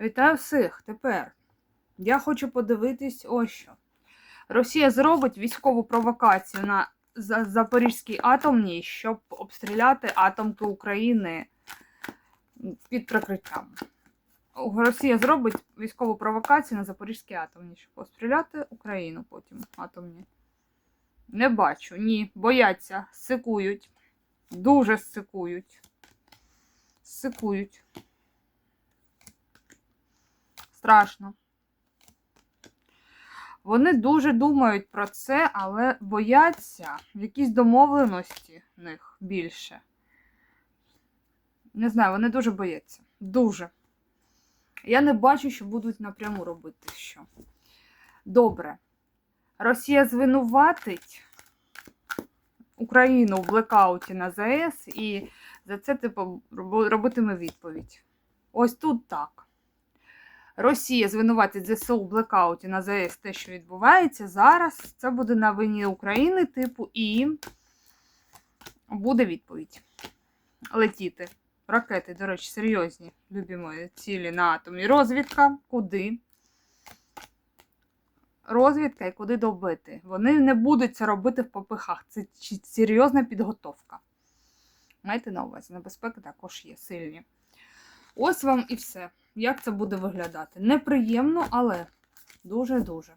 Вітаю всіх! Тепер я хочу подивитись ось що. Росія зробить військову провокацію на Запорізькій атомній, щоб обстріляти атомки України під прикриттям. Росія зробить військову провокацію на Запорізькій атомній, щоб обстріляти Україну потім атомні. Не бачу, ні. Бояться, сикують. Дуже сикують. Сикують. Страшно. Вони дуже думають про це, але бояться якісь домовленості в них більше. Не знаю, вони дуже бояться. Дуже. Я не бачу, що будуть напряму робити що. Добре. Росія звинуватить Україну в блекауті на ЗАЕС і за це, типу, робитиме відповідь. Ось тут так. Росія звинуватить ЗСУ в блекауті на ЗАЕС те, що відбувається зараз. Це буде на вині України, типу, і буде відповідь. Летіти. Ракети, до речі, серйозні, любі цілі на атомі. Розвідка, куди? Розвідка і куди добити. Вони не будуть це робити в попихах. Це серйозна підготовка. Майте на увазі, небезпеки також є сильні. Ось вам і все. Як це буде виглядати? Неприємно, але дуже-дуже.